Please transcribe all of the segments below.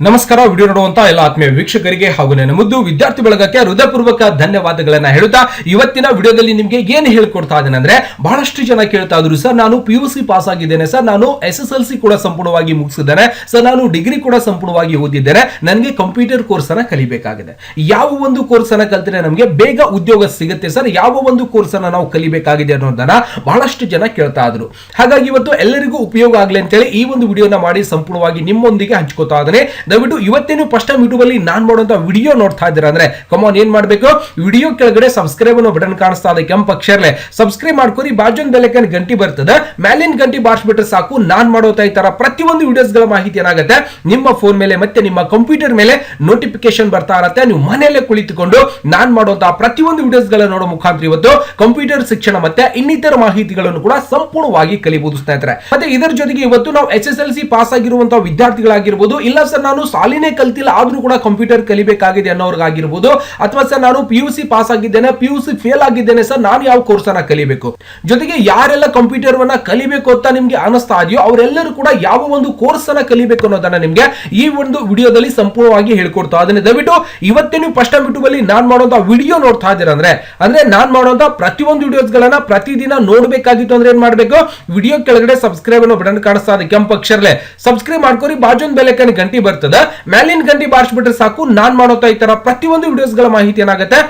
ನಮಸ್ಕಾರ, ವಿಡಿಯೋ ನೋಡುವಂತ ಎಲ್ಲ ಆತ್ಮೀಯ ವೀಕ್ಷಕರಿಗೆ ಹಾಗೂ ನನ್ನ ಮುದ್ದು ವಿದ್ಯಾರ್ಥಿ ಬಳಗಕ್ಕೆ ಹೃದಯಪೂರ್ವಕ ಧನ್ಯವಾದಗಳನ್ನ ಹೇಳುತ್ತಾ, ಇವತ್ತಿನ ವಿಡಿಯೋದಲ್ಲಿ ನಿಮಗೆ ಏನು ಹೇಳ್ಕೊಡ್ತಾ ಇದ್ದೇನೆ ಅಂದ್ರೆ, ಬಹಳಷ್ಟು ಜನ ಕೇಳ್ತಾ ಇದ್ರು, ಸರ್, ನಾನು ಪಿ ಯು ಸಿ ಪಾಸ್ ಆಗಿದ್ದೇನೆ, ಸರ್, ನಾನು ಎಸ್ ಎಸ್ ಎಲ್ ಸಿ ಕೂಡ ಸಂಪೂರ್ಣವಾಗಿ ಮುಗಿಸಿದ್ದೇನೆ, ಸರ್, ನಾನು ಡಿಗ್ರಿ ಕೂಡ ಸಂಪೂರ್ಣವಾಗಿ ಓದಿದ್ದೇನೆ, ನನಗೆ ಕಂಪ್ಯೂಟರ್ ಕೋರ್ಸ್ ಅನ್ನ ಕಲಿಬೇಕಾಗಿದೆ. ಯಾವ ಒಂದು ಕೋರ್ಸ್ ಅನ್ನ ಕಲ್ತರೆ ನಮಗೆ ಬೇಗ ಉದ್ಯೋಗ ಸಿಗುತ್ತೆ, ಸರ್, ಯಾವ ಒಂದು ಕೋರ್ಸ್ ಅನ್ನ ನಾವು ಕಲಿಬೇಕಾಗಿದೆ ಅನ್ನೋದನ್ನ ಬಹಳಷ್ಟು ಜನ ಕೇಳ್ತಾ ಇದ್ರು. ಹಾಗಾಗಿ ಇವತ್ತು ಎಲ್ಲರಿಗೂ ಉಪಯೋಗ ಆಗಲಿ ಅಂತೇಳಿ ಈ ಒಂದು ವಿಡಿಯೋನ ಮಾಡಿ ಸಂಪೂರ್ಣವಾಗಿ ನಿಮ್ಮೊಂದಿಗೆ ಹಂಚ್ಕೋತಾ ಇದ್ದೇನೆ. ದಯವಿಟ್ಟು ಇವತ್ತೇನು ಫಸ್ಟ್ ಟೈಮ್ ಯೂಟ್ಯೂಬ್ ಅಲ್ಲಿ ನಾನು ಮಾಡುವಂತ ವಿಡಿಯೋ ನೋಡ್ತಾ ಇದ್ದೀರಾ ಅಂದ್ರೆ ಕಮಾನ್ ಏನ್ ಮಾಡಬೇಕು? ವಿಡಿಯೋ ಕೆಳಗಡೆ ಸಬ್ಸ್ಕ್ರೈಬ್ ಅನ್ನೋ ಬಟನ್ ಕಾಣಿಸ್ತಾ ಇದೆ, ಕೆಂಪು ಅಕ್ಷರಲೆ ಸಬ್ಸ್ಕ್ರೈಬ್ ಮಾಡ್ಕೊರಿ ಬಾಜೊಂದು ಬೆಲೆಕನ್ ಗಂಟಿ ಬರ್ತದೆ. ಮ್ಯಾಲಿನ್ ಗಂಟಿ ಬಾರಿಸ್ಬಿಟ್ರೆ ಸಾಕು, ನಾನ್ ಮಾಡೋತಾ ಈ ತರ ಪ್ರತಿಯೊಂದು ವಿಡಿಯೋಸ್ಗಳ ಮಾಹಿತಿ ಏನಾಗುತ್ತೆ? ನಿಮ್ಮ ಫೋನ್ ಮೇಲೆ ಮತ್ತೆ ನಿಮ್ಮ ಕಂಪ್ಯೂಟರ್ ಮೇಲೆ ನೋಟಿಫಿಕೇಶನ್ ಬರ್ತಾ ಇರತ್ತೆ. ನೀವು ಮನೆಯಲ್ಲೇ ಕುಳಿತುಕೊಂಡು ನಾನ್ ಮಾಡುವಂತಹ ಪ್ರತಿಯೊಂದು ವಿಡಿಯೋಸ್ಗಳ ನೋಡೋ ಮುಖಾಂತರ ಇವತ್ತು ಕಂಪ್ಯೂಟರ್ ಶಿಕ್ಷಣ ಮತ್ತೆ ಇನ್ನಿತರ ಮಾಹಿತಿಗಳನ್ನು ಕೂಡ ಸಂಪೂರ್ಣವಾಗಿ ಕಲಿಬಹುದು ಸ್ನೇಹಿತರೆ. ಮತ್ತೆ ಇದರ ಜೊತೆಗೆ ಇವತ್ತು ನಾವು S S L C pass ಆಗಿರುವಂತಹ ವಿದ್ಯಾರ್ಥಿಗಳಾಗಿರ್ಬೋದು. ಇಲ್ಲ ಸರ್, ನಾನು ಸಾಲಿನೇ ಕಲ್ತಿಲ್ಲ, ಆದ್ರೂ ಕೂಡ ಕಂಪ್ಯೂಟರ್ ಕಲಿಬೇಕಾಗಿದೆ ಅನ್ನೋರ್ಗಾಗಿರ್ಬೋದು. ಅಥವಾ ಸರ್, ನಾನು ಪಿ ಯು ಸಿ ಪಾಸ್ ಆಗಿದ್ದೇನೆ ಪಿ ಯು ಸಿ ಫೇಲ್ ಆಗಿದ್ದೇನೆ, ಸರ್, ನಾನು ಯಾವ ಕೋರ್ಸ್ ಅನ್ನ ಕಲಿಬೇಕು? ಜೊತೆಗೆ ಯಾರೆಲ್ಲ ಕಂಪ್ಯೂಟರ್ ಅನ್ನ ಕಲಿಬೇಕು ಅಂತ ನಿಮ್ಗೆ ಅನಿಸ್ತಾ ಇದೆಯೋ, ಅವರೆಲ್ಲರೂ ಕೂಡ ಯಾವ ಒಂದು ಕೋರ್ಸ್ ಅನ್ನ ಕಲಿಬೇಕು ಅನ್ನೋದನ್ನ ನಿಮ್ಗೆ ಈ ಒಂದು ವಿಡಿಯೋದಲ್ಲಿ ಸಂಪೂರ್ಣವಾಗಿ ಹೇಳ್ಕೊಡ್ತಾ ಅದನ್ನ ದಯವಿಟ್ಟು ಇವತ್ತೇ ನೀವು ಫಸ್ಟ್ ಟೈಮ್ ಯೂಟ್ಯೂಬ್ ಅಲ್ಲಿ ನಾನ್ ಮಾಡುವಂತ ವಿಡಿಯೋ ನೋಡ್ತಾ ಇದ್ದೀರ ಅಂದ್ರೆ ಅಂದ್ರೆ ನಾನ್ ಮಾಡುವಂತ ಪ್ರತಿಯೊಂದು ವಿಡಿಯೋಸ್ ಗಳನ್ನ ಪ್ರತಿದಿನ ನೋಡ್ಬೇಕಾಗಿತ್ತು ಅಂದ್ರೆ ಏನ್ ಮಾಡ್ಬೇಕು? ವಿಡಿಯೋ ಕೆಳಗಡೆ ಸಬ್ಸ್ಕ್ರೈಬ್ ಅನ್ನೋ ಬಟನ್ ಕಾಣಿಸ್ತಾ ಇದೆ, ಕೆಂಪು ಅಕ್ಷರಲೆ ಸಬ್ಸ್ಕ್ರೈಬ್ ಮಾಡ್ಕೊರಿ ಬೆಲೆ ಕಣ್ಣಿ ಗಂಟಿ ಬರ್ತದೆ ಮೇಲಿನ ಗಂಡಿ ಬಾರಿಸ್ಬಿಟ್ರೆ ಸಾಕು. ನಾನ್ ಮಾಡೋತ ಈ ತರ ಪ್ರತಿಯೊಂದು ವಿಡಿಯೋಸ್ಗಳ ಮಾಹಿತಿ ಏನಾಗುತ್ತೆ?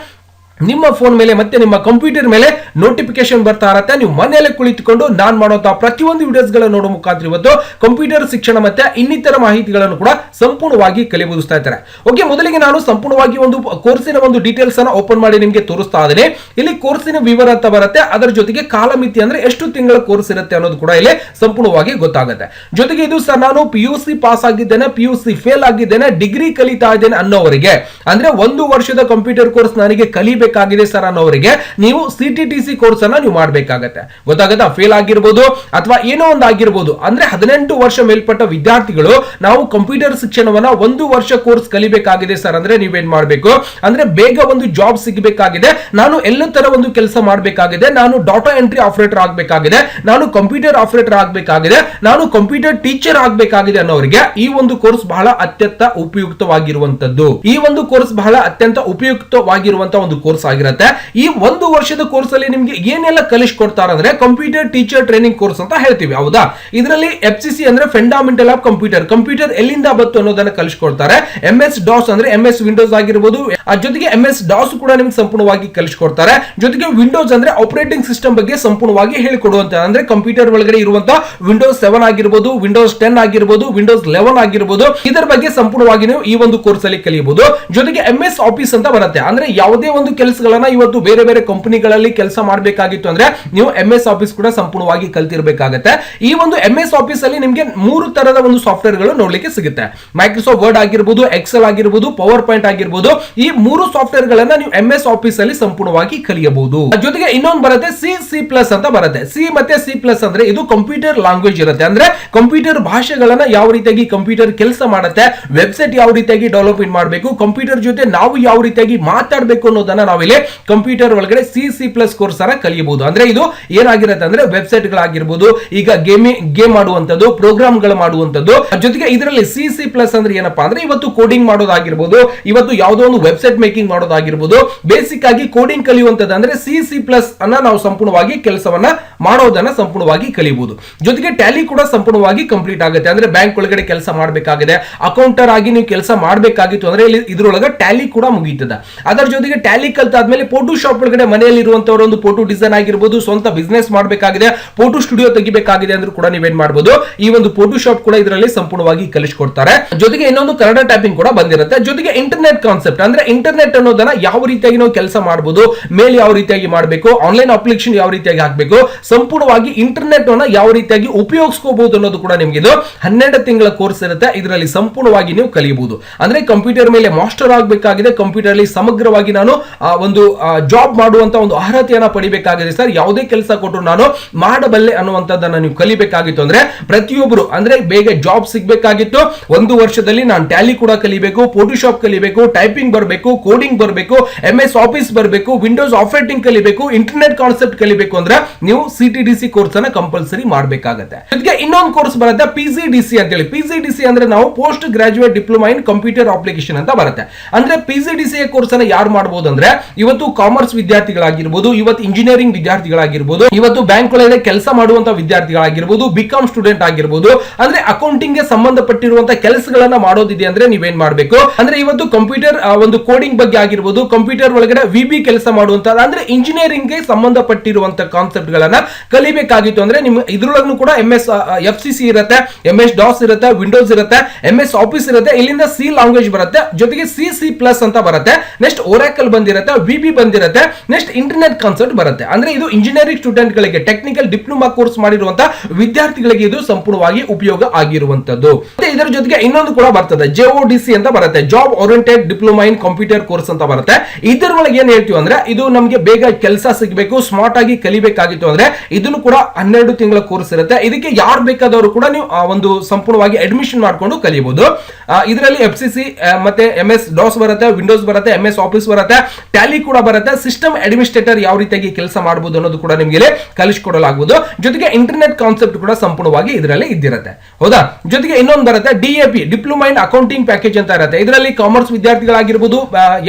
ನಿಮ್ಮ ಫೋನ್ ಮೇಲೆ ಮತ್ತೆ ನಿಮ್ಮ ಕಂಪ್ಯೂಟರ್ ಮೇಲೆ ನೋಟಿಫಿಕೇಶನ್ ಬರ್ತಾ ಇರತ್ತೆ. ನೀವು ಮನೆಯಲ್ಲೇ ಕುಳಿತುಕೊಂಡು ನಾನ್ ಮಾಡುವಂತಹ ಪ್ರತಿಯೊಂದು ವಿಡಿಯೋಸ್ಗಳ ನೋಡೋ ಮುಖಾಂತರ ಇವತ್ತು ಕಂಪ್ಯೂಟರ್ ಶಿಕ್ಷಣ ಮತ್ತೆ ಇನ್ನಿತರ ಮಾಹಿತಿಗಳನ್ನು ಕೂಡ ಸಂಪೂರ್ಣವಾಗಿ ಕಲಿಬಹುದು ಇದ್ದಾರೆ. ಓಕೆ ಮೊದಲಿಗೆ ನಾನು ಸಂಪೂರ್ಣವಾಗಿ ಒಂದು ಕೋರ್ಸಿನ ಒಂದು ಡೀಟೇಲ್ಸ್ ಅನ್ನ ಓಪನ್ ಮಾಡಿ ನಿಮಗೆ ತೋರಿಸ್ತಾ ಇದ್ದೇನೆ. ಇಲ್ಲಿ ಕೋರ್ಸಿನ ವಿವರ ಅಂತ ಬರುತ್ತೆ. ಅದರ ಜೊತೆಗೆ ಕಾಲಮಿತಿ ಅಂದ್ರೆ ಎಷ್ಟು ತಿಂಗಳ ಕೋರ್ಸ್ ಇರುತ್ತೆ ಅನ್ನೋದು ಕೂಡ ಇಲ್ಲಿ ಸಂಪೂರ್ಣವಾಗಿ ಗೊತ್ತಾಗುತ್ತೆ. ಜೊತೆಗೆ ಇದು ಸರ್ ನಾನು ಪಿ ಯು ಸಿ ಪಾಸ್ ಆಗಿದ್ದೇನೆ ಪಿ ಯು ಸಿ ಫೇಲ್ ಆಗಿದ್ದೇನೆ ಡಿಗ್ರಿ ಕಲಿತಾ ಇದ್ದೇನೆ ಅನ್ನೋವರಿಗೆ. ಅಂದ್ರೆ ಒಂದು ವರ್ಷದ ಕಂಪ್ಯೂಟರ್ ಕೋರ್ಸ್ ನನಗೆ ಕಲಿಬೇಕಾಗಿದೆ ಸರ್ ಅನ್ನೋರಿಗೆ ನೀವು C T T C course ಅನ್ನ ನೀವು ಮಾಡಬೇಕಾಗತ್ತೆ. ಗೊತ್ತಾಗತ್ತಾ? ಫೇಲ್ ಆಗಿರ್ಬೋದು ಅಥವಾ ಏನೋ ಒಂದು ಆಗಿರ್ಬೋದು. ಅಂದ್ರೆ ಹದಿನೆಂಟು ವರ್ಷ ಮೇಲ್ಪಟ್ಟ ವಿದ್ಯಾರ್ಥಿಗಳು ನಾವು ಕಂಪ್ಯೂಟರ್ ಶಿಕ್ಷಣವನ್ನ ಒಂದು ವರ್ಷ ಕೋರ್ಸ್ ಕಲಿಬೇಕಾಗಿದೆ ಸರ್ ಅಂದ್ರೆ ನೀವೇನ್ ಮಾಡಬೇಕು? ಅಂದ್ರೆ ಬೇಗ ಒಂದು ಜಾಬ್ ಸಿಗಬೇಕಾಗಿದೆ. ನಾನು ಎಲ್ಲ ತರ ಒಂದು ಕೆಲಸ ಮಾಡಬೇಕಾಗಿದೆ. ನಾನು ಡಾಟಾ ಎಂಟ್ರಿ ಆಪರೇಟರ್ ಆಗಬೇಕಾಗಿದೆ. ನಾನು ಕಂಪ್ಯೂಟರ್ ಆಪರೇಟರ್ ಆಗಬೇಕಾಗಿದೆ. ನಾನು ಕಂಪ್ಯೂಟರ್ ಟೀಚರ್ ಆಗಬೇಕಾಗಿದೆ ಅನ್ನೋರಿಗೆ ಈ ಒಂದು ಕೋರ್ಸ್ ಬಹಳ ಅತ್ಯಂತ ಉಪಯುಕ್ತವಾಗಿರುವಂತದ್ದು. ಈ ಒಂದು ಕೋರ್ಸ್ ಬಹಳ ಅತ್ಯಂತ ಉಪಯುಕ್ತವಾಗಿರುವಂತಹ ಒಂದು ಕೋರ್ಸ್ ಆಗಿರುತ್ತೆ. ಈ ಒಂದು ವರ್ಷದ ಕೋರ್ಸ್ ಅಲ್ಲಿ ನಿಮ್ಗೆ ಏನೆಲ್ಲ ಕಲಿಸ್ಕೊಡ್ತಾರೆ ಅಂದ್ರೆ ಕಂಪ್ಯೂಟರ್ ಟೀಚರ್ ಟ್ರೈನಿಂಗ್ ಕೋರ್ಸ್ ಅಂತ ಹೇಳ್ತೀವಿ. ಹೌದಾ? ಇದರಲ್ಲಿ ಎಫ್ ಸಿ ಸಿ ಅಂದ್ರೆ ಫಂಡಾಮೆಂಟಲ್ ಆಫ್ ಕಂಪ್ಯೂಟರ್ ಕಂಪ್ಯೂಟರ್ ಎಲ್ಲಿಂದ ಬಂತು ಅನ್ನೋದನ್ನ ಕಲಿಸ್ಕೊಡ್ತಾರೆ. ಎಂ ಎಸ್ ಡಾಸ್ ಅಂದ್ರೆ ಎಂ ಎಸ್ ವಿಂಡೋಸ್ ಆಗಿರ್ಬೋದು. ಜೊತೆಗೆ ಎಂ ಎಸ್ ಡಾಸ್ ಕೂಡ ನಿಮ್ಗೆ ಸಂಪೂರ್ಣವಾಗಿ ಕಲಿಸ್ಕೊಡ್ತಾರೆ. ಜೊತೆಗೆ ವಿಂಡೋಸ್ ಅಂದ್ರೆ ಆಪರೇಟಿಂಗ್ ಸಿಸ್ಟಮ್ ಬಗ್ಗೆ ಸಂಪೂರ್ಣವಾಗಿ ಹೇಳಿಕೊಡುವಂತ ಅಂದ್ರೆ ಕಂಪ್ಯೂಟರ್ ಒಳಗಡೆ ಇರುವಂತಹ ವಿಂಡೋಸ್ ಸೆವೆನ್ ಆಗಿರ್ಬೋದು ವಿಂಡೋಸ್ ಟೆನ್ ಆಗಿರ್ಬೋದು ವಿಂಡೋಸ್ ಲೆವೆನ್ ಆಗಿರ್ಬೋದು. ಇದರ ಬಗ್ಗೆ ಸಂಪೂರ್ಣವಾಗಿ ನೀವು ಈ ಒಂದು ಕೋರ್ಸ್ ಅಲ್ಲಿ ಕಲಿಯಬಹುದು. ಜೊತೆಗೆ ಎಂ ಎಸ್ ಆಫೀಸ್ ಅಂತ ಬರುತ್ತೆ. ಅಂದ್ರೆ ಯಾವುದೇ ಒಂದು ಕೆಲಸಗಳನ್ನ ಇವತ್ತು ಬೇರೆ ಬೇರೆ ಕಂಪನಿಗಳಲ್ಲಿ ಕೆಲಸ ಮಾಡಬೇಕಾಗಿತ್ತು ಅಂದ್ರೆ ನೀವು ಎಂ ಎಸ್ ಆಫೀಸ್ ಕೂಡ ಸಂಪೂರ್ಣವಾಗಿ ಕಲ್ತಿರ್ಬೇಕಾಗತ್ತೆ. ಈ ಒಂದು ಎಂ ಎಸ್ ಆಫೀಸ್ ಅಲ್ಲಿ ನಿಮಗೆ ಮೂರು ತರದ ಒಂದು ಸಾಫ್ಟ್ವೇರ್ಗಳು ನೋಡ್ಲಿಕ್ಕೆ ಸಿಗುತ್ತೆ. ಮೈಕ್ರೋಸಾಫ್ಟ್ ವರ್ಡ್ ಆಗಿರ್ಬೋದು ಎಕ್ಸೆಲ್ ಆಗಿರ್ಬೋದು ಪವರ್ ಪಾಯಿಂಟ್ ಆಗಿರ್ಬೋದು, ಈ ಮೂರು ಸಾಫ್ಟ್ವೇರ್ ಗಳನ್ನ ನೀವು ಎಂ ಎಸ್ ಆಫೀಸ್ ಅಲ್ಲಿ ಸಂಪೂರ್ಣವಾಗಿ ಕಲಿಯಬಹುದು. ಜೊತೆಗೆ ಇನ್ನೊಂದು ಬರುತ್ತೆ ಸಿ ಸಿ ಪ್ಲಸ್ ಅಂತ ಬರುತ್ತೆ. ಸಿ ಮತ್ತೆ ಸಿ ಪ್ಲಸ್ ಅಂದ್ರೆ ಇದು ಕಂಪ್ಯೂಟರ್ ಲ್ಯಾಂಗ್ವೇಜ್ ಇರುತ್ತೆ. ಅಂದ್ರೆ ಕಂಪ್ಯೂಟರ್ ಭಾಷೆಗಳನ್ನ ಯಾವ ರೀತಿಯಾಗಿ ಕಂಪ್ಯೂಟರ್ ಕೆಲಸ ಮಾಡುತ್ತೆ ವೆಬ್ಸೈಟ್ ಯಾವ ರೀತಿಯಾಗಿ ಡೆವಲಪ್ಮೆಂಟ್ ಮಾಡಬೇಕು ಕಂಪ್ಯೂಟರ್ ಜೊತೆ ನಾವು ಯಾವ ರೀತಿಯಾಗಿ ಮಾತಾಡಬೇಕು ಅನ್ನೋದನ್ನ ನಾವಿಲ್ಲಿ ಕಂಪ್ಯೂಟರ್ ಒಳಗಡೆ ಸಿ ಸಿ ಪ್ಲಸ್ ಕೋರ್ಸ್ ಅನ್ನ ಕಲಿಯಬಹುದು. ಅಂದ್ರೆ ಇದು ಏನಾಗಿರುತ್ತೆ ಅಂದ್ರೆ ವೆಬ್ಸೈಟ್ ಗಳಾಗಿರ್ಬೋದು ಈಗ ಗೇಮಿಂಗ್ ಗೇಮ್ ಮಾಡುವಂತದ್ದು ಪ್ರೋಗ್ರಾಮ್ಗಳು ಮಾಡುವಂತದ್ದು ಜೊತೆಗೆ ಇದರಲ್ಲಿ ಸಿ ಸಿ ಪ್ಲಸ್ ಅಂದ್ರೆ ಏನಪ್ಪಾ ಅಂದ್ರೆ ಇವತ್ತು ಕೋಡಿಂಗ್ ಮಾಡೋದಾಗಿರ್ಬೋದು, ಇವತ್ತು ಯಾವುದೋ ಒಂದು ವೆಬ್ಸೈಟ್ ಮೇಕಿಂಗ್ ಮಾಡೋದಾಗಿರ್ಬೋದು, ಬೇಸಿಕ್ ಆಗಿ ಕೋಡಿಂಗ್ ಕಲಿಯುವಂತದ್ದು ಅಂದ್ರೆ ಸಿ ಸಿ ಪ್ಲಸ್ ಅನ್ನ ನಾವು ಸಂಪೂರ್ಣವಾಗಿ ಕೆಲಸವನ್ನ ಮಾಡೋದನ್ನ ಸಂಪೂರ್ಣವಾಗಿ ಕಲಿಯಬಹುದು. ಜೊತೆಗೆ ಟ್ಯಾಲಿ ಕೂಡ ಸಂಪೂರ್ಣವಾಗಿ ಕಂಪ್ಲೀಟ್ ಆಗುತ್ತೆ. ಅಂದ್ರೆ ಬ್ಯಾಂಕ್ ಒಳಗಡೆ ಕೆಲಸ ಮಾಡಬೇಕಾಗಿದೆ, ಅಕೌಂಟರ್ ಆಗಿ ನೀವು ಕೆಲಸ ಮಾಡಬೇಕಾಗಿತ್ತು ಅಂದ್ರೆ ಇಲ್ಲಿ ಇದ್ರೊಳಗೆ ಟ್ಯಾಲಿ ಕೂಡ ಮುಗೀತದ. ಅದರ ಜೊತೆಗೆ ಟ್ಯಾಲಿ ಕಲ್ತಾದ್ಮೇಲೆ ಫೋಟೋ ಶಾಪ್ ಒಳಗಡೆ ಮನೆಯಲ್ಲಿ ಇರುವಂತವ್ರ ಒಂದು ಫೋಟೋ ಡಿಸೈನ್ ಆಗಿರ್ಬೋದು, ಸ್ವಂತ ಬಿಸ್ನೆಸ್ ಮಾಡಬೇಕಾಗಿದೆ ಫೋಟೋ ಸ್ಟುಡಿಯೋ ತೆಗಿಬೇಕಾಗಿದೆ ಅಂದ್ರೂ ಕೂಡ ನೀವೇನ್ ಮಾಡಬಹುದು ಈ ಒಂದು ಫೋಟೋ ಶಾಪ್ ಕೂಡ ಇದರಲ್ಲಿ ಸಂಪೂರ್ಣವಾಗಿ ಕಲಿಸ್ಕೊಡ್ತಾರೆ. ಜೊತೆಗೆ ಇನ್ನೊಂದು ಕನ್ನಡ ಟೈಪಿಂಗ್ ಕೂಡ ಬಂದಿರುತ್ತೆ. ಜೊತೆಗೆ ಇಂಟರ್ನೆಟ್ ಕಾನ್ಸೆಪ್ಟ್ ಅಂದ್ರೆ ಇಂಟರ್ನೆಟ್ ಅನ್ನೋದನ್ನ ಯಾವ ರೀತಿಯಾಗಿ ನಾವು ಕೆಲಸ ಮಾಡಬಹುದು ಮೇಲೆ ಯಾವ ರೀತಿಯಾಗಿ ಮಾಡಬೇಕು ಆನ್ಲೈನ್ ಅಪ್ಲಿಕೇಶನ್ ಯಾವ ರೀತಿಯಾಗಿ ಹಾಕಬೇಕು, ಸಂಪೂರ್ಣವಾಗಿ ಇಂಟರ್ನೆಟ್ ಅನ್ನ ಯಾವ ರೀತಿಯಾಗಿ ಉಪಯೋಗಿಸ್ಕೋಬಹುದು ಅನ್ನೋದು ಕೂಡ ನಿಮ್ಗೆ ಇದು ಹನ್ನೆರಡು ತಿಂಗಳ ಕೋರ್ಸ್ ಇರುತ್ತೆ. ಇದರಲ್ಲಿ ಸಂಪೂರ್ಣವಾಗಿ ನೀವು ಕಲಿಯಬಹುದು. ಅಂದ್ರೆ ಕಂಪ್ಯೂಟರ್ ಮೇಲೆ ಮಾಸ್ಟರ್ ಆಗಬೇಕಾಗಿದೆ. ಕಂಪ್ಯೂಟರ್ ಅಲ್ಲಿ ಸಮಗ್ರವಾಗಿ ನಾನು ಒಂದು ಜಾಬ್ ಮಾಡುವಂತ ಒಂದು ಅರ್ಹತೆಯನ್ನ ಪಡಿಬೇಕಾಗಿದೆ ಸರ್. ಯಾವುದೇ ಕೆಲಸ ಕೊಟ್ಟರು ನಾನು ಮಾಡಬಲ್ಲೆ ಅನ್ನುವಂಥದ್ದನ್ನ ನೀವು ಕಲಿಬೇಕಾಗಿತ್ತು ಅಂದ್ರೆ ಪ್ರತಿಯೊಬ್ಬರು ಅಂದ್ರೆ ಬೇಗ ಜಾಬ್ ಸಿಗಬೇಕಾಗಿತ್ತು. ಒಂದು ವರ್ಷದಲ್ಲಿ ನಾನು ಟ್ಯಾಲಿ ಕೂಡ ಕಲಿಬೇಕು ಫೋಟೋಶಾಪ್ ಕಲಿಬೇಕು ಟೈಪಿಂಗ್ ಬರಬೇಕು ಕೋಡಿಂಗ್ ಬರಬೇಕು ಎಂ ಎಸ್ ಆಫೀಸ್ ಬರಬೇಕು ವಿಂಡೋಸ್ ಆಪರೇಟಿಂಗ್ ಕಲಿಬೇಕು ಇಂಟರ್ನೆಟ್ ಕಾನ್ಸೆಪ್ಟ್ ಕಲಿಬೇಕು ಅಂದ್ರೆ ನೀವು C T D C course ಅನ್ನ ಕಂಪಲ್ಸರಿ ಮಾಡಬೇಕಾಗತ್ತೆ. ಜೊತೆಗೆ ಇನ್ನೊಂದು ಕೋರ್ಸ್ ಬರುತ್ತೆ ಪಿ ಸಿ ಡಿ ಸಿ ಅಂತೇಳಿ ಪಿ ಸಿ ಡಿ ಸಿ ಅಂದ್ರೆ ನಾವು post graduate diploma in computer application ಅಂತ ಬರುತ್ತೆ. ಅಂದ್ರೆ P C D C course ಅನ್ನ ಯಾರು ಮಾಡಬಹುದು ಅಂದ್ರೆ ಇವತ್ತು ಕಾಮರ್ಸ್ ವಿದ್ಯಾರ್ಥಿಗಳಾಗಿರ್ಬೋದು, ಇವತ್ತು ಇಂಜಿನಿಯರಿಂಗ್ ವಿದ್ಯಾರ್ಥಿಗಳಾಗಿರ್ಬೋದು, ಇವತ್ತು ಬ್ಯಾಂಕ್ ಒಳಗಡೆ ಕೆಲಸ ಮಾಡುವಂತ ವಿದ್ಯಾರ್ಥಿಗಳಾಗಿರ್ಬೋದು ಬಿಕಾಮ್ ಸ್ಟೂಡೆಂಟ್ ಆಗಿರ್ಬೋದು, ಅಂದ್ರೆ ಅಕೌಂಟಿಂಗ್ಗೆ ಸಂಬಂಧಪಟ್ಟಿರುವಂತ ಕೆಲಸಗಳನ್ನ ಮಾಡೋದಿದೆ ಅಂದ್ರೆ ನೀವೇನ್ ಮಾಡಬೇಕು? ಅಂದ್ರೆ ಇವತ್ತು ಕಂಪ್ಯೂಟರ್ ಒಂದು ಕೋಡಿಂಗ್ ಬಗ್ಗೆ ಆಗಿರ್ಬೋದು ಕಂಪ್ಯೂಟರ್ ಒಳಗಡೆ ವಿ ಬಿ ಕೆಲಸ ಮಾಡುವಂತ, ಅಂದ್ರೆ ಇಂಜಿನಿಯರಿಂಗ್ಗೆ ಸಂಬಂಧಪಟ್ಟಿರುವಂತ ಕಾನ್ಸೆಪ್ಟ್ ಗಳನ್ನ ಕಲಿಬೇಕಾಗಿತ್ತು ಅಂದ್ರೆ ನಿಮ್ ಇದ್ರೊಳಗೂ ಕೂಡ M S F C C ಇರುತ್ತೆ ಎಂ ಎಸ್ ಡಾಸ್ ಇರುತ್ತೆ ವಿಂಡೋಸ್ ಇರುತ್ತೆ ಎಂ ಎಸ್ ಆಫೀಸ್ ಇರುತ್ತೆ, ಇಲ್ಲಿಂದ ಸಿ ಲ್ಯಾಂಗ್ವೇಜ್ ಬರುತ್ತೆ, ಜೊತೆಗೆ ಸಿ ಸಿ ಪ್ಲಸ್ ಅಂತ ಬರುತ್ತೆ. ನೆಕ್ಸ್ಟ್ ಓರಾಕಲ್ ಬಂದಿರುತ್ತೆ ವಿ ಬಿ ಬಂದಿರುತ್ತೆ. ನೆಕ್ಸ್ಟ್ ಇಂಟರ್ನೆಟ್ ಕಾನ್ಸೆಪ್ಟ್ ಬರುತ್ತೆ. ಅಂದ್ರೆ ಇದು ಇಂಜಿನಿಯರಿಂಗ್ ಸ್ಟೂಡೆಂಟ್ ಗಳಿಗೆ ಟೆಕ್ನಿಕಲ್ ಡಿಪ್ಲೊಮಾ ಕೋರ್ಸ್ ಮಾಡಿರುವಂತ ವಿದ್ಯಾರ್ಥಿಗಳಿಗೆ ಇದು ಸಂಪೂರ್ಣವಾಗಿ ಉಪಯೋಗ ಆಗಿರುವಂತದ್ದು ಮತ್ತೆ ಇದರ ಜೊತೆಗೆ ಇನ್ನೊಂದು ಕೂಡ ಬರ್ತದೆ. ಡಿ ಸಿ ಅಂತ ಬರುತ್ತೆ. Job oriented diploma in computer course ಅಂತ ಬರುತ್ತೆ. ಇದರ ಒಳಗೆ ಏನ್ ಹೇಳ್ತೀವಿ ಅಂದ್ರೆ ಇದು ನಮಗೆ ಬೇಗ ಕೆಲಸ ಸಿಗಬೇಕು ಸ್ಮಾರ್ಟ್ ಆಗಿ ಕಲಿಬೇಕಾಗಿತ್ತು ಅಂದ್ರೆ ಇದನ್ನು ಕೂಡ ಹನ್ನೆರಡು ತಿಂಗಳ ಕೋರ್ಸ್ ಇರುತ್ತೆ. ಇದಕ್ಕೆ ಯಾರು ಬೇಕಾದವರು ಕೂಡ ನೀವು ಒಂದು ಸಂಪೂರ್ಣವಾಗಿ ಅಡ್ಮಿಷನ್ ಮಾಡ್ಕೊಂಡು ಕಲಿಯಬಹುದು ಇದರಲ್ಲಿ ಎಫ್ ಸಿ ಸಿ ಮತ್ತೆ ಎಂ ಎಸ್ ಡಾಸ್ ಬರುತ್ತೆ ವಿಂಡೋಸ್ ಬರುತ್ತೆ ಎಂ ಎಸ್ ಆಫೀಸ್ ಬರುತ್ತೆ. ಟ್ಯಾಲಿ ಕೂಡ ಬರುತ್ತೆ. ಸಿಸ್ಟಮ್ ಅಡ್ಮಿನಿಸ್ಟ್ರೇಟರ್ ಯಾವ ರೀತಿಯಾಗಿ ಕೆಲಸ ಮಾಡಬಹುದು ಅನ್ನೋದು ಕೂಡ ನಿಮಗೆ ಕಲಿಸಿಕೊಡಲಾಗುವುದು ಜೊತೆಗೆ ಇಂಟರ್ನೆಟ್ ಕಾನ್ಸೆಪ್ಟ್ ಕೂಡ ಸಂಪೂರ್ಣವಾಗಿ ಇದರಲ್ಲಿ ಇದ್ದಿರುತ್ತೆ. ಹೌದಾ? ಜೊತೆಗೆ ಇನ್ನೊಂದು ಬರುತ್ತೆ DAP diploma in accounting package ಅಂತ ಇರುತ್ತೆ. ಇದರಲ್ಲಿ ಕಾಮರ್ಸ್ ವಿದ್ಯಾರ್ಥಿಗಳಾಗಿರ್ಬೋದು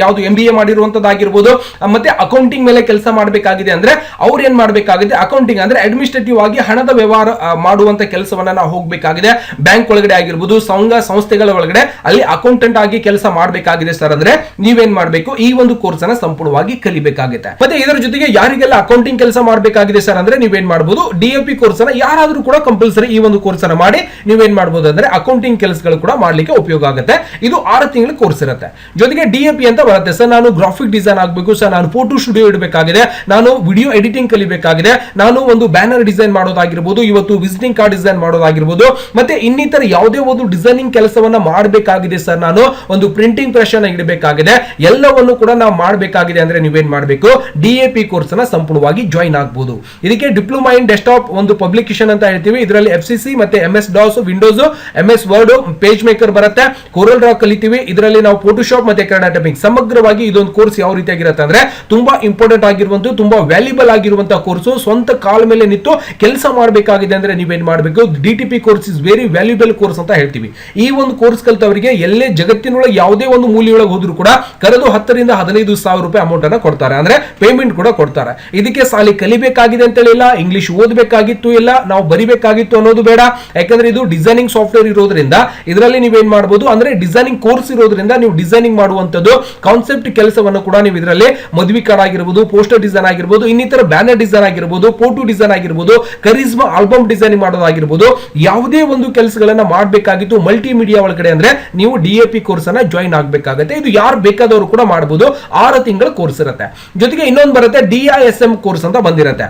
ಯಾವುದು ಎಂ ಬಿ ಎ ಮಾಡಿರುವಂತದ್ದಾಗಿರ್ಬೋದು ಮತ್ತೆ ಅಕೌಂಟಿಂಗ್ ಮೇಲೆ ಕೆಲಸ ಮಾಡಬೇಕಾಗಿದೆ ಅಂದ್ರೆ ಅವ್ರು ಏನ್ ಮಾಡಬೇಕಾಗಿದೆ ಅಕೌಂಟಿಂಗ್ ಅಂದ್ರೆ ಅಡ್ಮಿನಿಸ್ಟ್ರೇಟಿವ್ ಆಗಿ ಹಣದ ವ್ಯವಹಾರ ಮಾಡುವಂತ ಕೆಲಸವನ್ನ ನಾವು ಹೋಗಬೇಕಾಗಿದೆ. ಬ್ಯಾಂಕ್ ಒಳಗಡೆ ಆಗಿರ್ಬೋದು, ಸಂಘ, ಸಂಸ್ಥೆಗಳ ಒಳಗಡೆ ಅಲ್ಲಿ ಅಕೌಂಟೆಂಟ್ ಆಗಿ ಕೆಲಸ ಮಾಡಬೇಕಾಗಿದೆ ಸರ್ ಅಂದ್ರೆ ನೀವೇನ್ ಮಾಡಬೇಕು? ಈ ಒಂದು ಕೋರ್ಸ್ ಅನ್ನ ಸಂಪೂರ್ಣವಾಗಿ ಕಲಿಬೇಕಾಗುತ್ತೆ. ಮತ್ತೆ ಇದರ ಜೊತೆಗೆ ಯಾರಿಗೆಲ್ಲ ಅಕೌಂಟಿಂಗ್ ಕೆಲಸ ಮಾಡಬೇಕಾಗಿದೆ ಸರ್ ಅಂದ್ರೆ ನೀವೇನ್ ಮಾಡಬಹುದು ಡಿಎಪಿ ಕೋರ್ಸ್ ಅನ್ನ ಯಾರಾದ್ರೂ ಕೂಡ ಕಂಪಲ್ಸರಿ ಈ ಒಂದು ಕೋರ್ಸ್ ಅನ್ನ ಮಾಡಿ ನೀವೇನ್ ಮಾಡಬಹುದು ಅಂದ್ರೆ ಅಕೌಂಟಿಂಗ್ ಕೆಲಸಗಳು ಕೂಡ ಮಾಡ್ಲಿಕ್ಕೆ ಉಪಯೋಗ ಆಗುತ್ತೆ. ಇದು ಆರು ತಿಂಗಳ ಕೋರ್ಸ್ ಇರುತ್ತೆ. ಜೊತೆಗೆ ಡಿಎಪಿ ಅಂತ ಬರುತ್ತೆ. ಸರ್, ನಾನು ಗ್ರಾಫಿಕ್ ಡಿಸೈನ್ ಆಗಬೇಕು, ಸರ್, ನಾನು ಫೋಟೋ ಸ್ಟುಡಿಯೋ ಇಡಬೇಕಾಗಿದೆ, ನಾನು ವಿಡಿಯೋ ಎಡಿಟಿಂಗ್ ಕಲಿಬೇಕಾಗಿದೆ, ನಾನು ಒಂದು ಬ್ಯಾನರ್ ಡಿಸೈನ್ ಮಾಡೋದಾಗಿರ್ಬೋದು, ಇವತ್ತು ವಿಸಿಟಿಂಗ್ ಕಾರ್ಡ್ ಡಿಸೈನ್ ಮಾಡೋದಾಗಿರ್ಬೋದು, ಮತ್ತೆ ಇನ್ನಿತರ ಯಾವುದೇ ಒಂದು ಡಿಸೈನಿಂಗ್ ಕೆಲಸವನ್ನ ಮಾಡಬೇಕಾಗಿದೆ, ಸರ್, ನಾನು ಒಂದು ಪ್ರಿಂಟಿಂಗ್ ಪ್ರೆಷನ್ ಇಡಬೇಕಾಗಿದೆ, ಎಲ್ಲವನ್ನು ಕೂಡ ನಾವು ಮಾಡಬೇಕಾಗಿದೆ ಅಂದ್ರೆ ನೀವೇನ್ ಮಾಡಬೇಕು? ಡಿಎಪಿ ಕೋರ್ಸ್ ಅನ್ನ ಸಂಪೂರ್ಣವಾಗಿ ಜಾಯಿನ್ ಆಗಬಹುದು ಇದಕ್ಕೆ ಡಿಪ್ಲೊಮಾ ಇನ್ ಡೆಸ್ಕ್ಟಾಪ್ ಒಂದು ಪಬ್ಲಿಕೇಶನ್ ಅಂತ ಹೇಳ್ತೀವಿ. ಇದರಲ್ಲಿ ಎಫ್ ಸಿ ಮತ್ತೆ M S DOS Windows M S Word PageMaker ಬರುತ್ತೆ. ಕೋರಲ್ ಡ್ರಾ ಕಲಿತೀವಿ. ಇದರಲ್ಲಿ ನಾವು ಫೋಟೋಶಾಪ್ ಮತ್ತೆ ಕನ್ನಡ ಟೈಪಿಂಗ್ ಸಮಗ್ರವಾಗಿ ಇದೊಂದು ಕೋರ್ಸ್ ಯಾವ ರೀತಿಯಾಗಿರುತ್ತೆ ಅಂದ್ರೆ ತುಂಬಾ ಇಂಪಾರ್ಟೆಂಟ್ ಆಗಿರುವಂತಹ ತುಂಬಾ ವ್ಯಾಲ್ಯೂಬಲ್ ಆಗಿರುವಂತಹ ಕೋರ್ಸ್ ಸ್ವಂತ ಕಾಲ ಮೇಲೆ ನಿಂತು ಕೆಲಸ ಮಾಡಬೇಕಾಗಿದೆ ಅಂದ್ರೆ ನೀವೇನ್ ಮಾಡಬೇಕು? D T P course is very valuable course ಅಂತ ಹೇಳ್ತೀವಿ. ಈ ಒಂದು ಕೋರ್ಸ್ ಕಲಿತವರಿಗೆ ಎಲ್ಲೇ ಜಗತ್ತಿನೊಳಗೆ ಯಾವುದೇ ಒಂದು ಮೂಲೆಯೊಳಗೆ ಹೋದ್ರು ಕೂಡ ಕರೆದು ಹತ್ತರಿಂದ ಹದಿನೈದು ಸಾವಿರ ರೂಪಾಯಿ ಅಮೌಂಟ್ ಅನ್ನ ಕೊಡ್ತಾರೆ. ಅಂದ್ರೆ ಪೇಮೆಂಟ್ ಕೂಡ ಕೊಡ್ತಾರೆ. ಇದಕ್ಕೆ ಸಾಲಿ ಕಲಿಬೇಕಾಗಿದೆ ಅಂತ ಹೇಳಿಲ್ಲ ಇಂಗ್ಲಿಷ್ ಓದಬೇಕಾಗಿತ್ತು ಇಲ್ಲ, ನಾವು ಬರಿಬೇಕಾಗಿತ್ತು ಅನ್ನೋದು ಬೇಡ. ಯಾಕಂದ್ರೆ ಇದು ಡಿಸೈನಿಂಗ್ ಸಾಫ್ಟ್ವೇರ್ ಇರೋದ್ರಿಂದ ಇದರಲ್ಲಿ ನೀವೇನ್ ಮಾಡಬಹುದು ಅಂದ್ರೆ ಡಿಸೈನಿಂಗ್ ಕೋರ್ಸ್ ಇರೋದ್ರಿಂದ ನೀವು ಡಿಸೈನಿಂಗ್ ಮಾಡುವಂತದ್ದು ಕಾನ್ಸೆಪ್ಟ್ ಕೆಲಸವನ್ನು ಕೂಡ ನೀವು ಇದರಲ್ಲಿ ಮದುವೆ ಕಾರ್ಡ್ ಆಗಿರ್ಬೋದು ಪೋಸ್ಟರ್ ಡಿಸೈನ್ ಆಗಿರ್ಬೋದು, ಇನ್ನಿತರ ಬ್ಯಾನರ್ ಡಿಸೈನ್ ಆಗಿರ್ಬೋದು ಫೋಟೋ ಡಿಸೈನ್ ಆಗಿರ್ಬೋದು ಕರಿಸ್ಮಾ ಆಲ್ಬಮ್ ಡಿಸೈನಿಂಗ್ ಮಾಡೋದಾಗಿರ್ಬೋದು, ಯಾವುದೇ ಒಂದು ಕೆಲಸಗಳನ್ನ ಮಾಡಬೇಕಾಗಿತ್ತು ಮಲ್ಟಿ ಮೀಡಿಯಾ ಒಳಗಡೆ ಅಂದ್ರೆ ನೀವು ಡಿಎಪಿ ಕೋರ್ಸ್ ಅನ್ನ ಜಾಯಿನ್ ಆಗಬೇಕಾಗುತ್ತೆ. ಇದು ಯಾರು ಬೇಕಾದವರು ಕೂಡ ಮಾಡಬಹುದು ಆರು ತಿಂಗಳ ಕೋರ್ಸ್ ಇರುತ್ತೆ. ಜೊತೆಗೆ ಇನ್ನೊಂದು ಬರುತ್ತೆ ಡಿ ಐ ಕೋರ್ಸ್ ಅಂತ ಬಂದಿರುತ್ತೆ.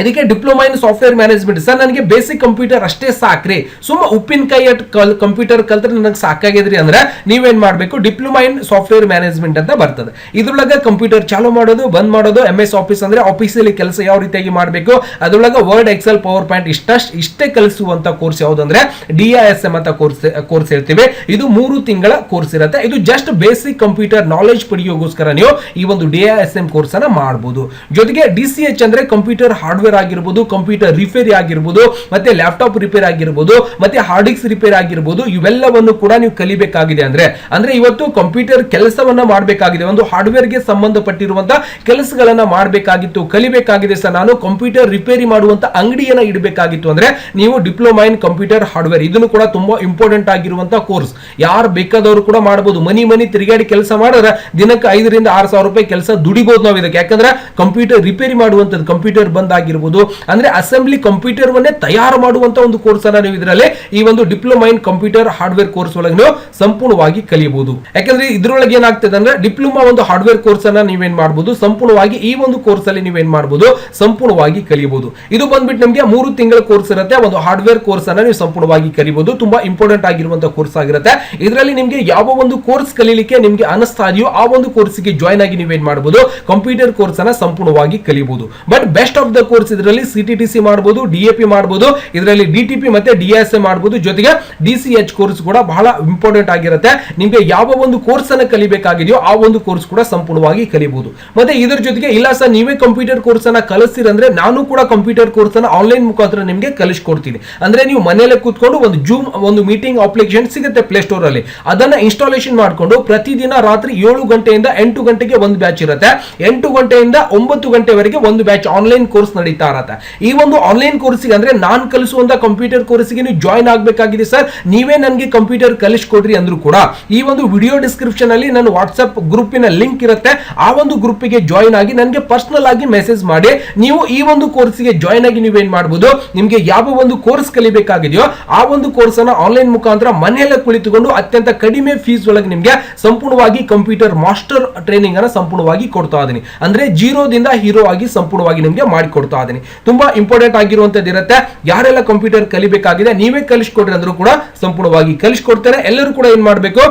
ಇದಕ್ಕೆ diploma in software management. Sir, ನನಗೆ ಬೇಸಿಕ್ ಕಂಪ್ಯೂಟರ್ ಅಷ್ಟೇ ಸಾಕ್ರಿ. ಸುಮ್ಮ ಉಪ್ಪಿನಕಾಯಿ ಅಟ್ ಕಲ್, ಕಂಪ್ಯೂಟರ್ ಕಲ್ತ್ರೆ ನನಗೆ ಸಾಕಾಗಿದ್ರಿ ಅಂದ್ರೆ ನೀವೇನ್ ಮಾಡಬೇಕು? ಡಿಪ್ಲೊಮಾ ಇನ್ ಸಾಫ್ಟ್ವೇರ್ ಮ್ಯಾನೇಜ್ಮೆಂಟ್ ಅಂತ ಬರ್ತದೆ. ಇದ್ರೊಳಗೆ ಕಂಪ್ಯೂಟರ್ ಚಾಲೂ ಮಾಡೋದು, ಬಂದ್ ಮಾಡೋದು ಎಂ ಎಸ್ ಆಫೀಸ್ ಅಂದ್ರೆ ಆಫೀಸಲ್ಲಿ ಕೆಲಸ ಯಾವ ರೀತಿಯಾಗಿ ಮಾಡಬೇಕು? ಅದ್ರೊಳಗೆ ವರ್ಡ್ ಎಕ್ಸೆಲ್ ಪವರ್ ಪಾಯಿಂಟ್ ಇಷ್ಟಷ್ಟು, ಇಷ್ಟೇ ಕಲಿಸುವಂತ ಕೋರ್ಸ್ ಯಾವುದಂದ್ರೆ ಡಿ ಐ ಎಸ್ ಎಂ ಅಂತ ಕೋರ್ಸ್ ಕೋರ್ಸ್ ಹೇಳ್ತೀವಿ. ಇದು ಮೂರು ತಿಂಗಳ ಕೋರ್ಸ್ ಇರುತ್ತೆ. ಇದು ಜಸ್ಟ್ ಬೇಸಿಕ್ ಕಂಪ್ಯೂಟರ್ ನಾಲೆಜ್ ಪಡೆಯೋಗೋಸ್ಕರ ನೀವು ಈ ಒಂದು D I S M course ಅನ್ನ ಮಾಡಬಹುದು ಜೊತೆಗೆ ಡಿ ಸಿ ಎಚ್ ಅಂದ್ರೆ ಕಂಪ್ಯೂಟರ್ ಹಾರ್ಡ್ವೇರ್ ಆಗಿರ್ಬೋದು ಕಂಪ್ಯೂಟರ್ ರಿಪೇರಿ ಆಗಿರ್ಬೋದು, ಮತ್ತೆ ಲ್ಯಾಪ್ಟಾಪ್ ರಿಪೇರ್ ಆಗಿರ್ಬೋದು, ಮತ್ತೆ ಹಾರ್ಡ್ ಡಿಸ್ಕ್ ರಿಪೇರ್ ಆಗಿರ್ಬೋದು, ಇವೆಲ್ಲವನ್ನು ಕೂಡ ನೀವು ಕಲಿಬೇಕಾಗಿದೆ ಅಂದ್ರೆ ಅಂದ್ರೆ ಇವತ್ತು ಕಂಪ್ಯೂಟರ್ ಕೆಲಸವನ್ನ ಮಾಡಬೇಕಾಗಿದೆ. ಒಂದು ಹಾರ್ಡ್ವೇರ್ಗೆ ಸಂಬಂಧಪಟ್ಟಿರುವಂತಹ ಕೆಲಸಗಳನ್ನ ಮಾಡಬೇಕಾಗಿತ್ತು, ಕಲಿಬೇಕಾಗಿದೆ ಸರ್. ನಾನು ಕಂಪ್ಯೂಟರ್ ರಿಪೇರಿ ಮಾಡುವಂತ ಅಂಗಡಿಯನ್ನ ಇಡಬೇಕಾಗಿತ್ತು ಅಂದ್ರೆ, ನೀವು ಡಿಪ್ಲೊಮಾ ಇನ್ ಕಂಪ್ಯೂಟರ್ ಹಾರ್ಡ್ವೇರ್ ಇದನ್ನು ಕೂಡ ತುಂಬಾ ಇಂಪಾರ್ಟೆಂಟ್ ಆಗಿರುವಂತಹ ಕೋರ್ಸ್ ಯಾರು ಬೇಕಾದವರು ಕೂಡ ಮಾಡಬಹುದು ಮನಿ ಮನಿ ತಿರುಗಾಡಿ ಕೆಲಸ ಮಾಡಿದ್ರೆ ದಿನಕ್ಕೆ ಐದರಿಂದ ಆರು ಸಾವಿರ ರೂಪಾಯಿ ಕೆಲಸ ದುಡಿಬಹುದು ನಾವು ಇದಕ್ಕೆ. ಯಾಕಂದ್ರೆ ಕಂಪ್ಯೂಟರ್ ರಿಪೇರಿ ಮಾಡುವಂತದ್ದು ಕಂಪ್ಯೂಟರ್ ಬಂದ್ ಆಗಿರ್ಬೋದು ಆಗಿರ್ಬೋದು. ಅಂದ್ರೆ ಅಸೆಂಬ್ಲಿ ಕಂಪ್ಯೂಟರ್ ವನ್ನೇ ತಯಾರು ಮಾಡುವಂತ ಒಂದು ಕೋರ್ಸ್ ಅನ್ನ ನೀವು ಇದರಲ್ಲಿ. ಈ ಒಂದು diploma in computer hardware course ಒಳಗೆ ನೀವು ಸಂಪೂರ್ಣವಾಗಿ ಕಲಿಯಬಹುದು. ಯಾಕಂದ್ರೆ ಇದ್ರೊಳಗೆ ಏನಾಗ್ತದೆ ಅಂದ್ರೆ ಡಿಪ್ಲೊಮಾ ಒಂದು ಹಾರ್ಡ್ವೇರ್ ಕೋರ್ಸ್ ಅನ್ನ ನೀವೇನ್ ಮಾಡಬಹುದು ಸಂಪೂರ್ಣವಾಗಿ ಈ ಒಂದು ಕೋರ್ಸ್ ಅಲ್ಲಿ ನೀವೇನ್ ಮಾಡಬಹುದು ಸಂಪೂರ್ಣವಾಗಿ ಕಲಿಯಬಹುದು. ಇದು ಬಂದ್ಬಿಟ್ಟು ನಿಮಗೆ ಮೂರು ತಿಂಗಳ ಕೋರ್ಸ್ ಇರುತ್ತೆ. ಒಂದು ಹಾರ್ಡ್ವೇರ್ ಕೋರ್ಸ್ ಅನ್ನ ನೀವು ಸಂಪೂರ್ಣವಾಗಿ ಕಲಿಯಬಹುದು. ತುಂಬಾ ಇಂಪಾರ್ಟೆಂಟ್ ಆಗಿರುವಂತಹ ಕೋರ್ಸ್ ಆಗಿರುತ್ತೆ. ಇದರಲ್ಲಿ ನಿಮಗೆ ಯಾವ ಒಂದು ಕೋರ್ಸ್ ಕಲೀಲಿಕ್ಕೆ ನಿಮಗೆ ಅನಿಸ್ತಾ ಇದೆಯೋ ಆ ಒಂದು ಕೋರ್ಸ್ಗೆ ಜಾಯ್ನ್ ಆಗಿ ನೀವೇನ್ ಮಾಡಬಹುದು ಕಂಪ್ಯೂಟರ್ ಕೋರ್ಸ್ ಅನ್ನ ಸಂಪೂರ್ಣವಾಗಿ ಕಲಿಯಬಹುದು. But best of the course ಇದರಲ್ಲಿ ಟಿ ಸಿ ಮಾಡಬಹುದು ಡಿಎಪಿ ಮಾಡಬಹುದು ಇದರಲ್ಲಿ ಡಿಟಿಪಿ ಮತ್ತೆ ಡಿಎಸ್ಎ ಎ ಮಾಡಬಹುದು ಜೊತೆಗೆ ಡಿ ಸಿ ಎಚ್ ಕೋರ್ಸ್ ಕೂಡ ಬಹಳ ಇಂಪಾರ್ಟೆಂಟ್ ಆಗಿರುತ್ತೆ. ನಿಮಗೆ ಯಾವ ಒಂದು ಕೋರ್ಸ್ ಅನ್ನು ಕಲಿಬೇಕಾಗಿದೆಯೋ ಆ ಒಂದು ಕೋರ್ಸ್ ಕೂಡ ಸಂಪೂರ್ಣವಾಗಿ ಕಲಿಬಹುದು ಮತ್ತೆ ಇದರ ಜೊತೆಗೆ, ಇಲ್ಲ ಸರ್, ನೀವೇ ಕಂಪ್ಯೂಟರ್ ಕೋರ್ಸ್ ಅನ್ನ ಕಲಿಸ್ತೀರಂದ್ರೆ ನಾನು ಕೂಡ ಕಂಪ್ಯೂಟರ್ ಕೋರ್ಸ್ ಅನ್ನ ಆನ್ಲೈನ್ ಮುಖಾಂತರ ನಿಮಗೆ ಕಲಿಸ್ಕೊಡ್ತೀನಿ. ಅಂದ್ರೆ ನೀವು ಮನೆಯಲ್ಲೇ ಕೂತ್ಕೊಂಡು ಒಂದು ಜೂಮ್ ಒಂದು ಮೀಟಿಂಗ್ ಅಪ್ಲಿಕೇಶನ್ ಸಿಗುತ್ತೆ ಪ್ಲೇ ಸ್ಟೋರ್ ಅಲ್ಲಿ. ಅದನ್ನ ಇನ್ಸ್ಟಾಲೇಷನ್ ಮಾಡಿಕೊಂಡು ಪ್ರತಿದಿನ ರಾತ್ರಿ ಏಳು ಗಂಟೆಯಿಂದ ಎಂಟು ಗಂಟೆಗೆ ಒಂದು ಬ್ಯಾಚ್ ಇರುತ್ತೆ. ಎಂಟು ಗಂಟೆಯಿಂದ ಒಂಬತ್ತು ಗಂಟೆವರೆಗೆ ಒಂದು ಬ್ಯಾಚ್ ಆನ್ಲೈನ್ ಕೋರ್ಸ್ ನಡೀತಾ ಈ ಒಂದು ಆನ್ಲೈನ್ ಕೋರ್ಸಿಗೆ ಅಂದ್ರೆ ನಾನು ಕಲಿಸುವಂತ ಕಂಪ್ಯೂಟರ್ ಕೋರ್ಸಿಗೆ ನೀವು ಜಾಯ್ನ್ ಆಗಬೇಕಾಗಿದೆ ಸರ್ ನೀವೇ ನನಗೆ ಕಂಪ್ಯೂಟರ್ ಕಲಿಸ್ಕೊಡ್ರಿ ಅಂದ್ರು ಕೂಡ ಈ ಒಂದು ವಿಡಿಯೋ ಡಿಸ್ಕ್ರಿಪ್ಷನ್ ಅಲ್ಲಿ ನನ್ನ ವಾಟ್ಸ್ಆಪ್ ಗ್ರೂಪಿನ ಲಿಂಕ್ ಇರುತ್ತೆ. ಆ ಒಂದು ಗ್ರೂಪಿಗೆ ಜಾಯ್ನ್ ಆಗಿ ನನಗೆ ಪರ್ಸನಲ್ ಆಗಿ ಮೆಸೇಜ್ ಮಾಡಿ. ನೀವು ಈ ಒಂದು ಕೋರ್ಸಿಗೆ ಜಾಯ್ನ್ ಆಗಿ ನೀವೇನ್ ಮಾಡಬಹುದು ನಿಮಗೆ ಯಾವ ಒಂದು ಕೋರ್ಸ್ ಕಲಿಬೇಕಾಗಿದೆಯೋ ಆ ಒಂದು ಕೋರ್ಸ್ ಅನ್ನ ಆನ್ಲೈನ್ ಮುಖಾಂತರ ಮನೆಯಲ್ಲೇ ಕುಳಿತುಕೊಂಡು ಅತ್ಯಂತ ಕಡಿಮೆ ಫೀಸ್ ಒಳಗೆ ನಿಮಗೆ ಸಂಪೂರ್ಣವಾಗಿ ಕಂಪ್ಯೂಟರ್ ಮಾಸ್ಟರ್ ಟ್ರೈನಿಂಗ್ ಅನ್ನ ಸಂಪೂರ್ಣವಾಗಿ ಕೊಡ್ತಾ ಇದೀನಿ. ಅಂದ್ರೆ ಜೀರೋದಿಂದ ಹೀರೋ ಆಗಿ ಸಂಪೂರ್ಣವಾಗಿ ನಿಮಗೆ ಮಾಡಿಕೊಡ್ತಾ ಇದೀನಿ ತುಂಬಾ ಇಂಪಾರ್ಟೆಂಟ್ ಆಗಿರುವಂತದ್ದು ಇರುತ್ತೆ. ಯಾರೆಲ್ಲ ಕಂಪ್ಯೂಟರ್ ಕಲಿಬೇಕಾಗಿದೆ, ನೀವೇ ಕಲಿಸ್ಕೊಡ್ರಿ ಅಂದ್ರೂ ಕೂಡ ಸಂಪೂರ್ಣವಾಗಿ ಕಲಿಸ್ಕೊಡ್ತಾರೆ. ಎಲ್ಲರೂ ಕೂಡ ಏನ್ ಮಾಡಬೇಕು?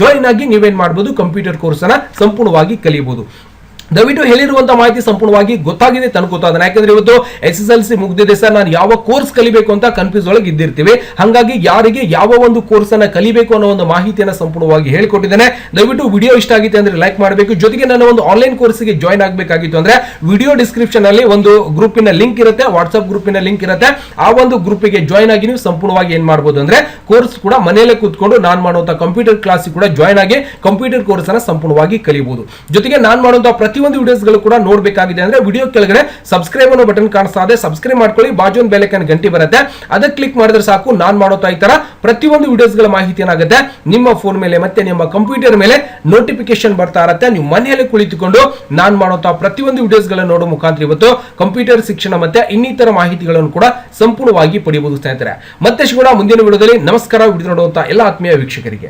ಜಾಯಿನ್ ಆಗಿ ನೀವೇನ್ ಮಾಡಬಹುದು ಕಂಪ್ಯೂಟರ್ ಕೋರ್ಸ್ ಅನ್ನ ಸಂಪೂರ್ಣವಾಗಿ ಕಲಿಯಬಹುದು ದಯವಿಟ್ಟು ಹೇಳಿರುವಂತ ಮಾಹಿತಿ ಸಂಪೂರ್ಣವಾಗಿ ಗೊತ್ತಾಗಿದೆ ಅಂತ ಅನ್ಕೋತಾ ಯಾಕಂದ್ರೆ ಇವತ್ತು ಎಸ್ ಎಸ್ ಎಲ್ ಸಿ ಮುಗ್ದಿದೆ ಸರ್, ನಾನು ಯಾವ ಕೋರ್ಸ್ ಕಲಿಬೇಕು ಅಂತ ಕನ್ಫ್ಯೂಸ್ ಒಳಗೆ ಇದ್ದಿರ್ತೀವಿ. ಹಾಗಾಗಿ ಯಾರಿಗೆ ಯಾವ ಒಂದು ಕೋರ್ಸ್ ಅನ್ನ ಕಲಿಬೇಕು ಅನ್ನೋ ಒಂದು ಮಾಹಿತಿಯನ್ನ ಸಂಪೂರ್ಣವಾಗಿ ಹೇಳಿಕೊಟ್ಟಿದ್ದೇನೆ. ದಯವಿಟ್ಟು ವಿಡಿಯೋ ಇಷ್ಟ ಆಗಿತ್ತು ಅಂದ್ರೆ ಲೈಕ್ ಮಾಡಬೇಕು. ಜೊತೆಗೆ ನನ್ನ ಒಂದು ಆನ್ಲೈನ್ ಕೋರ್ಸ್ಗೆ ಜಾಯ್ನ್ ಆಗಬೇಕಾಗಿತ್ತು ಅಂದ್ರೆ ವಿಡಿಯೋ ಡಿಸ್ಕ್ರಿಪ್ಷನ್ ಅಲ್ಲಿ ಒಂದು ಗ್ರೂಪಿನ ಲಿಂಕ್ ಇರುತ್ತೆ ವಾಟ್ಸ್ಆಪ್ ಗ್ರೂಪಿನ ಲಿಂಕ್ ಇರುತ್ತೆ. ಆ ಒಂದು ಗ್ರೂಪಿಗೆ ಜಾಯ್ನ್ ಆಗಿ ನೀವು ಸಂಪೂರ್ಣವಾಗಿ ಏನ್ ಮಾಡಬಹುದು ಅಂದ್ರೆ ಕೋರ್ಸ್ ಕೂಡ ಮನೆಯಲ್ಲೇ ಕೂತ್ಕೊಂಡು ನಾನು ಮಾಡುವಂತಹ ಕಂಪ್ಯೂಟರ್ ಕ್ಲಾಸ್ ಕೂಡ ಜಾಯ್ನ್ ಆಗಿ ಕಂಪ್ಯೂಟರ್ ಕೋರ್ಸ್ ಅನ್ನ ಸಂಪೂರ್ಣವಾಗಿ ಕಲಿಯಬಹುದು ಜೊತೆಗೆ ನಾನು ಮಾಡುವಂತ ಪ್ರತಿಯೊಂದು ವಿಡಿಯೋಸ್ಗಳು ಕೂಡ ನೋಡಬೇಕಾಗಿದೆ ಅಂದ್ರೆ ವಿಡಿಯೋ ಕೆಳಗಡೆ ಸಬ್ಸ್ಕ್ರೈಬ್ ಅನ್ನೋ ಬಟನ್ ಕಾಣಿಸ್ತಾ ಇದೆ. ಸಬ್ಸ್ಕ್ರೈಬ್ ಮಾಡ್ಕೊಳ್ಳಿ, ಬಾಜು ಒಂದು ಬೆಲೆಕನ್ ಗಂಟಿ ಬರುತ್ತೆ. ಅದಕ್ಕೆ ಕ್ಲಿಕ್ ಮಾಡಿದ್ರೆ ಸಾಕು, ನಾನು ಮಾಡೋತಾ ಈ ತರ ಪ್ರತಿಯೊಂದು ವಿಡಿಯೋಸ್ಗಳ ಮಾಹಿತಿ ಏನಾಗುತ್ತೆ? ನಿಮ್ಮ ಫೋನ್ ಮೇಲೆ ಮತ್ತೆ ನಿಮ್ಮ ಕಂಪ್ಯೂಟರ್ ಮೇಲೆ ನೋಟಿಫಿಕೇಶನ್ ಬರ್ತಾ ಇರುತ್ತೆ. ನೀವು ಮನೆಯಲ್ಲಿ ಕುಳಿತುಕೊಂಡು ನಾನು ಮಾಡುವಂತಹ ಪ್ರತಿಯೊಂದು ವಿಡಿಯೋಸ್ ಗಳನ್ನ ನೋಡೋ ಮುಖಾಂತರ ಇವತ್ತು ಕಂಪ್ಯೂಟರ್ ಶಿಕ್ಷಣ ಮತ್ತೆ ಇನ್ನಿತರ ಮಾಹಿತಿಗಳನ್ನು ಕೂಡ ಸಂಪೂರ್ಣವಾಗಿ ಪಡೆಯಬಹುದು ಸ್ನೇಹಿತರೆ. ಮತ್ತೆ ಕೂಡ ಮುಂದಿನ ವಿಡಿಯೋದಲ್ಲಿ ನಮಸ್ಕಾರ, ವಿಡಿಯೋ ನೋಡುವಂತಹ ಎಲ್ಲ ಆತ್ಮೀಯ ವೀಕ್ಷಕರಿಗೆ.